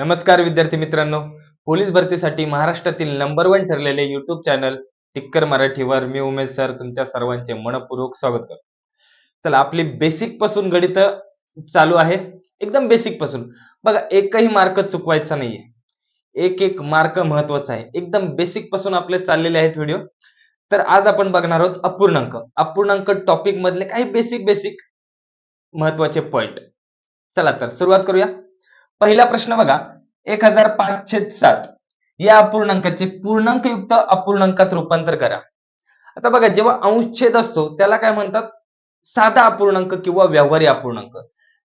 नमस्कार विद्यार्थी मित्रांनो. पोलीस भरतीसाठी महाराष्ट्रातील नंबर वन ठरलेले युट्यूब चॅनल टिक्कर मराठीवर मी उमेश सर तुमच्या सर्वांचे मनपूर्वक स्वागत करतो. चला आपली बेसिकपासून गणित चालू आहे. एकदम बेसिकपासून. बघा एकही मार्क चुकवायचा नाहीये. एक एक मार्क महत्त्वाचा आहे. एकदम बेसिकपासून आपले चाललेले आहेत व्हिडिओ तर आज आपण बघणार आहोत अपूर्णांक. अपूर्णांक टॉपिक मधले काही बेसिक बेसिक महत्त्वाचे पॉइंट चला तर सुरुवात करूया. पहिला प्रश्न बघा. एक हजार पाचशे सात या अपूर्णांकाचे पूर्णांकयुक्त अपूर्णांकात रूपांतर करा. आता बघा जेव्हा अंशछेद असतो त्याला काय म्हणतात? साधा अपूर्णांक किंवा व्यवहारी अपूर्णांक.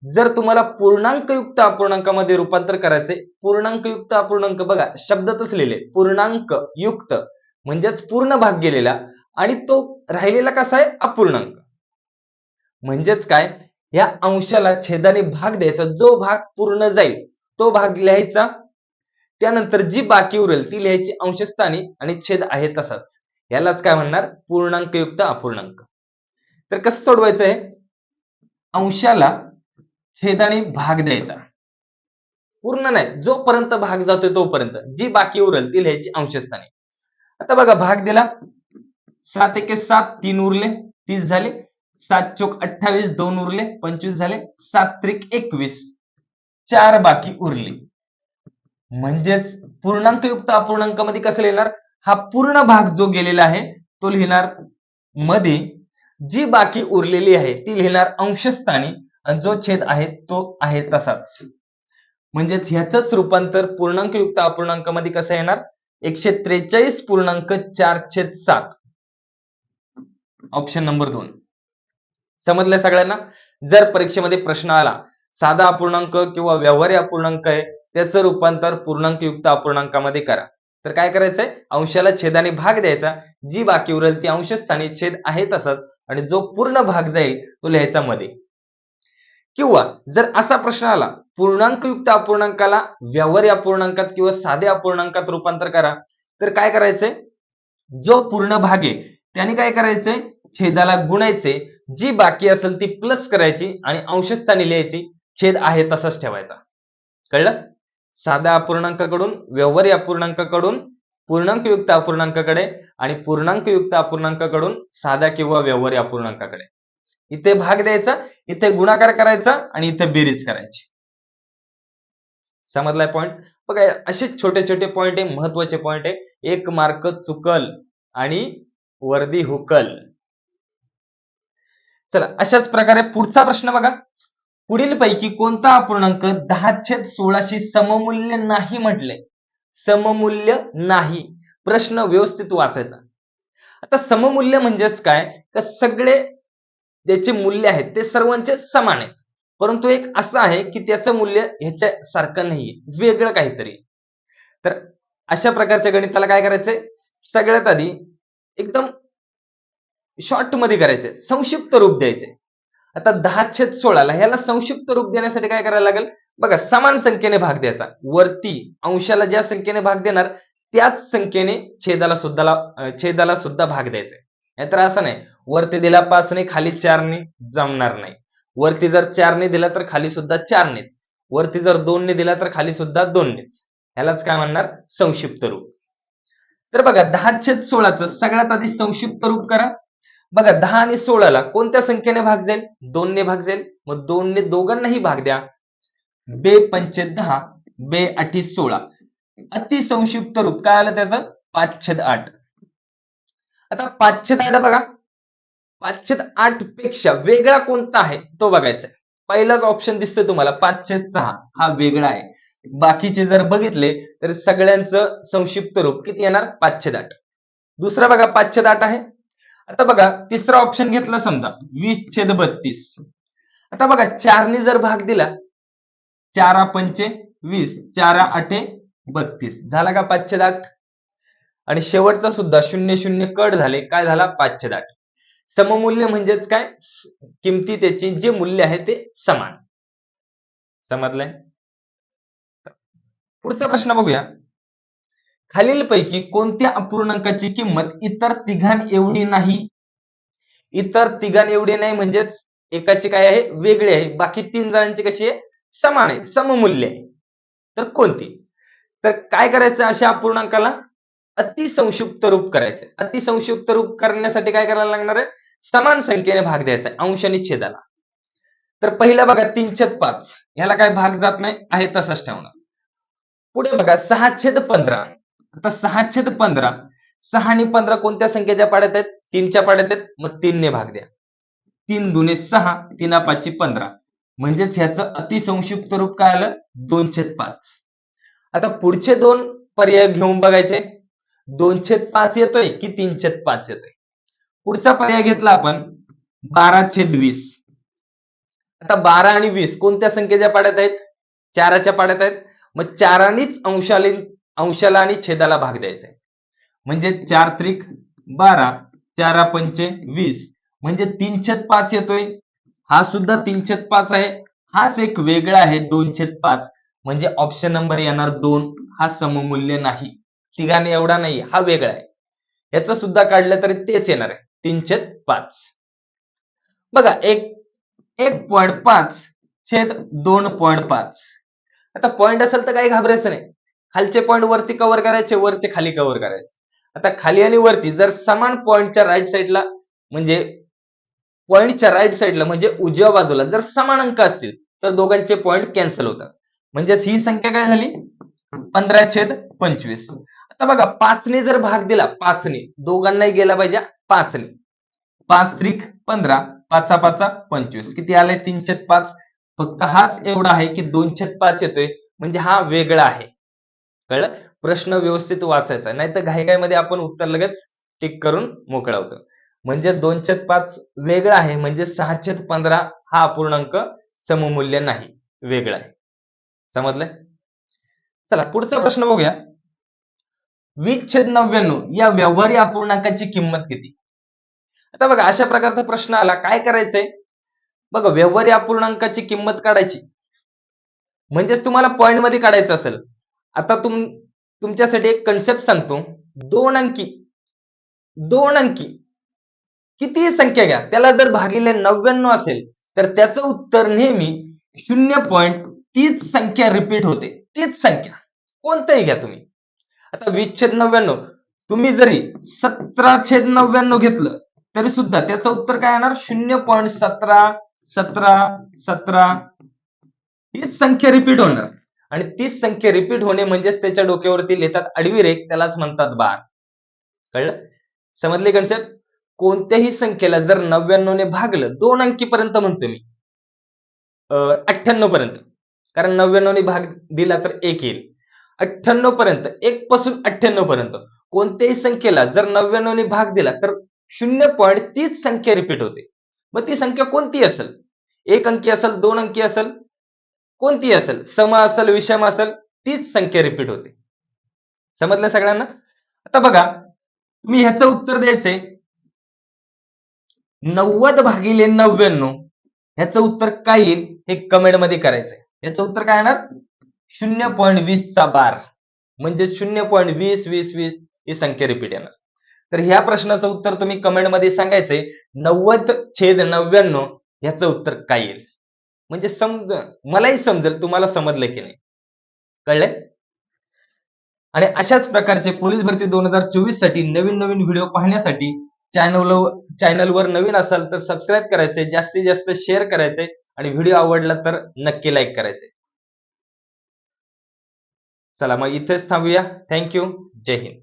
जर तुम्हाला पूर्णांकयुक्त अपूर्णांकामध्ये रूपांतर करायचे पूर्णांकयुक्त अपूर्णांक बघा शब्दातच लिहिले पूर्णांक युक्त म्हणजेच पूर्ण भाग गेलेला आणि तो राहिलेला कसा आहे? अपूर्णांक. म्हणजेच काय? या अंशाला छेदाने भाग द्यायचा. जो भाग पूर्ण जाईल तो भाग लिहायचा. त्यानंतर जी बाकी उरेल ती लिहायची अंशस्थानी आणि छेद आहे तसाच. यालाच काय म्हणणार? पूर्णांकयुक्त अपूर्णांक. तर कसं सोडवायचं आहे अंशाला छेदाने भाग द्यायचा. पूर्ण नाही जोपर्यंत भाग जातोय तोपर्यंत. जी बाकी उरेल ती लिहायची अंशस्थानी. आता बघा भाग दिला. सात एके सात तीन उरले तीस झाले. सात चोक अठ्ठावीस दोन उरले पंचवीस झाले सात त्रिक एकवीस चार बाकी उरली. म्हणजेच पूर्णांकयुक्त अपूर्णांकामध्ये कसं लिहिणार? हा पूर्ण भाग जो गेलेला आहे तो लिहिणार मध्ये जी बाकी उरलेली आहे ती लिहिणार अंशस्थानी आणि जो छेद आहे तो आहे तसाच. म्हणजेच ह्याच रूपांतर पूर्णांकयुक्त अपूर्णांकामध्ये कसं येणार? एकशे त्रेचाळीस पूर्णांक चार छेद सात. ऑप्शन नंबर दोन. समजलंय सगळ्यांना? जर परीक्षेमध्ये प्रश्न आला साधा अपूर्णांक किंवा व्यवहारी अपूर्णांक आहे त्याचं रूपांतर पूर्णांकयुक्त अपूर्णांकामध्ये करा. तर काय करायचंय? अंशाला छेदाने भाग द्यायचा. जी बाकी उरेल ती अंशस्थानी छेद आहे तसाच आणि जो पूर्ण भाग जाईल तो लिहायचा मध्ये. किंवा जर असा प्रश्न आला पूर्णांकयुक्त अपूर्णांकाला व्यवहारी अपूर्णांकात किंवा साध्या अपूर्णांकात रूपांतर करा तर काय करायचंय? जो पूर्ण भाग आहे त्याने काय करायचंय? छेदाला गुणायचे जी बाकी असेल ती प्लस करायची आणि अंशस्थानी लिहायची छेद आहे तसाच ठेवायचा. कळलं? साध्या अपूर्णांकाकडून व्यवहारी अपूर्णांकाकडून पूर्णांकयुक्त अपूर्णांकाकडे आणि पूर्णांकयुक्त अपूर्णांकाकडून साध्या किंवा व्यवहारी अपूर्णांकाकडे. इथे भाग द्यायचा इथे गुणाकार करायचा आणि इथे बेरीज करायची. समजलाय पॉईंट बघा असे छोटे छोटे पॉईंट आहे महत्त्वाचे पॉईंट आहे. एक मार्क चुकल आणि वर्दी हुकल. चला अशाच प्रकारे पुढचा प्रश्न बघा. पुढील पैकी कोणता अपूर्णांक दहा छेद सोळाशी सममूल्य नाही म्हटले? सममूल्य नाही. प्रश्न व्यवस्थित वाचायचा. आता सममूल्य म्हणजेच काय? तर सगळे ज्याचे मूल्य आहेत ते सर्वांचे समान आहेत. परंतु एक असं आहे की त्याचं मूल्य ह्याच्या सारखं नाहीये. वेगळं काहीतरी. तर अशा प्रकारच्या गणिताला काय करायचंय? सगळ्यात आधी एकदम शॉर्टमध्ये करायचे. संक्षिप्त रूप द्यायचे. आता दहा छेद सोळाला ह्याला संक्षिप्त रूप देण्यासाठी काय करायला लागेल? बघा समान संख्येने भाग द्यायचा. वरती अंशाला ज्या संख्येने भाग देणार त्याच संख्येने छेदाला सुद्धा छेदाला सुद्धा भाग द्यायचा. नाहीतर असं नाही. वरती दिला पाचने खाली चारने जमणार नाही. वरती जर चारने दिला तर खाली सुद्धा चारनेच वरती जर दोनने दिला तर खाली सुद्धा दोननेच ह्यालाच काय म्हणणार? संक्षिप्त रूप. तर बघा दहा छेद सोळाचं सगळ्यात आधी संक्षिप्त रूप करा. बघा दहा आणि सोळाला कोणत्या संख्येने भाग जाईल? दोनने भाग जाईल. मग दोनने दोघांनाही भाग द्या. बे पंचे दहा बे अठी सोळा. अतिसंक्षिप्त रूप. काय आलं त्याचं? पाचशेद आठ. आता पाचशेद आठ बघा. पाचशेद आठपेक्षा वेगळा कोणता आहे? तो बघायचा पहिलाच ऑप्शन दिसतोय तुम्हाला. पाचशे सहा. हा वेगळा आहे. बाकीचे जर बघितले तर सगळ्यांचं संक्षिप्त रूप किती येणार? पाचशे आठ. दुसरा बघा पाचशे आठ आहे. आता बघा तिसरा ऑप्शन घेतला समजा वीस छेद बत्तीस. आता बघा चारने जर भाग दिला चारा पंचे वीस चारा आठे बत्तीस. झाला का पाचशे दाट आणि शेवटचा सुद्धा शून्य शून्य कट झाले काय झाला? पाचशे दाट सममूल्य म्हणजेच काय? किमती त्याची जे मूल्य आहे ते समान. समजलंय? पुढचा प्रश्न बघूया. खालीलपैकी कोणत्या अपूर्णांकाची किंमत इतर तिघां एवढी नाही? इतर तिघां एवढी नाही म्हणजेच एकाची काय आहे? वेगळी आहे. बाकी तीन जणांची कशी आहे? समान आहे सममूल्य आहे. तर कोणती? तर काय करायचं अशा अपूर्णांकाला? अतिसंक्षिप्त रूप करायचं. अतिसंक्षिप्त रूप करण्यासाठी काय करायला लागणार आहे? समान संख्येने भाग द्यायचा आहे, अंश आणि छेदाला. तर पहिला बघा तीन छेद पाच. ह्याला काय भाग जात नाही? आहे तसंच ठेवणार. पुढे बघा. सहा छेद पंधरा. आता सहा छेद पंधरा. सहा आणि पंधरा कोणत्या संख्येच्या पाड्यात आहेत? तीनच्या पाड्यात आहेत. मग तीनने भाग द्या. तीन दुने सहा तीना पाचशे पंधरा. म्हणजेच ह्याचं अतिसंक्षिप्त रूप काय आलं? दोन छेद पाच. आता पुढचे दोन पर्याय घेऊन बघायचे. दोन छेद पाच येतोय की तीन छेद पाच येतोय? पुढचा पर्याय घेतला आपण. बारा छेद वीस. आता बारा आणि वीस कोणत्या संख्येच्या पाड्यात आहेत? चाराच्या पाड्यात आहेत. मग चारानीच अंशालीन अंशाला आणि छेदाला भाग द्यायचा आहे. म्हणजे चार त्रिक बारा चारा पंचे वीस. म्हणजे तीनशेत पाच येतोय. हा सुद्धा तीनशेत पाच आहे. हाच एक वेगळा आहे दोनशेत पाच. म्हणजे ऑप्शन नंबर येणार दोन. हा सममूल्य नाही. तिघाने एवढा नाही. हा वेगळा आहे. याचं सुद्धा काढलं तरी तेच येणार आहे. तीनशेत पाच. बघा एक एक पॉईंट पाच छेद दोन पॉईंट पाच. आता पॉईंट असेल तर काही घाबरायचं नाही. खालचे पॉईंट वरती कव्हर करायचे वरचे खाली कव्हर करायचे. आता खाली आणि वरती जर समान पॉईंटच्या राईट साईडला म्हणजे पॉईंटच्या राईट साईडला म्हणजे उजव्या बाजूला जर समान अंक असतील तर दोघांचे पॉईंट कॅन्सल होतात. म्हणजेच ही संख्या काय झाली? पंधरा छेद पंचवीस. आता बघा पाचने जर भाग दिला पाचने. दोघांनाही गेला पाहिजे पाचने. पाच त्रिक पंधरा पाचा पाचा पंचवीस. किती आलाय? तीन छेद पाच. फक्त हाच एवढा आहे की दोन छेद पाच येतोय. म्हणजे हा वेगळा आहे. कळलं? प्रश्न व्यवस्थित वाचायचा. नाही तर घाईघाईमध्ये आपण उत्तर लगेच टिक करून मोकळा होतो म्हणजे दोनशे पाच वेगळा आहे. म्हणजे सहाशे पंधरा हा अपूर्णांक सममूल्य नाही. वेगळा आहे. समजलंय? चला पुढचा प्रश्न बघूया. वीस छेद नव्याण्णव या व्यवहारी अपूर्णांकाची किंमत किती? आता बघा अशा प्रकारचा प्रश्न आला. काय करायचंय? बघा व्यवहारी अपूर्णांकाची किंमत काढायची. म्हणजेच तुम्हाला पॉईंटमध्ये काढायचं असेल. आता तुम तुमच्यासाठी एक कन्सेप्ट सांगतो. दोन अंकी. दोन अंकी. किती संख्या घ्या त्याला जर भागिले नव्याण्णव असेल तर त्याचं उत्तर नेहमी शून्य पॉईंट तीच संख्या रिपीट होते. तीच संख्या. कोणतंही घ्या तुम्ही. आता वीस छेद नव्याण्णव. तुम्ही जरी सतरा छेद नव्याण्णव घेतलं तरी सुद्धा त्याचं उत्तर काय येणार? शून्य पॉईंट सतरा सतरा सतरा. हीच संख्या रिपीट होणार. आणि तीच संख्या रिपीट होणे म्हणजेच त्याच्या डोक्यावरती लिहितात आडवी रेख त्यालाच म्हणतात बार कळलं? समजले कन्सेप्ट कोणत्याही संख्येला जर नव्याण्णव ने भागलं दोन अंकी पर्यंत म्हणतो मी. अठ्ठ्याण्णव पर्यंत कारण नव्याण्णव ने भाग दिला तर एक येईल. अठ्ठ्याण्णव पर्यंत एक पासून अठ्ठ्याण्णव पर्यंत कोणत्याही संख्येला जर नव्याण्णव ने भाग दिला तर शून्य पॉईंट तीच संख्या रिपीट होते. मग ती संख्या कोणती असेल? एक अंकी असेल दोन अंकी असेल कोणती असेल? सम असेल विषम असेल तीच संख्या रिपीट होते. समजलं सगळ्यांना? आता बघा तुम्ही ह्याचं उत्तर द्यायचंय. नव्वद भागिले नव्याण्णव ह्याचं उत्तर काय येईल? हे कमेंटमध्ये करायचंय. याचं उत्तर काय येणार? शून्य पॉईंट वीसचा बार. म्हणजे शून्य पॉईंट वीस वीस वीस ही संख्या रिपीट येणार. तर ह्या प्रश्नाचं उत्तर तुम्ही कमेंटमध्ये सांगायचंय. नव्वद छेद नव्याण्णव ह्याचं उत्तर काय येईल? म्हणजे समज मलाही समजेल तुम्हाला समजलंय की नाही. कळलंय? आणि अशाच प्रकारचे पोलीस भरती दोन हजार चोवीससाठी नवीन नवीन व्हिडिओ पाहण्यासाठी चॅनल चॅनलवर नवीन असाल तर सबस्क्राईब करायचंय जास्तीत जास्त शेअर करायचंय आणि व्हिडिओ आवडला तर नक्की लाईक करायचंय. चला मग इथेच थांबूया. थँक्यू जय हिंद.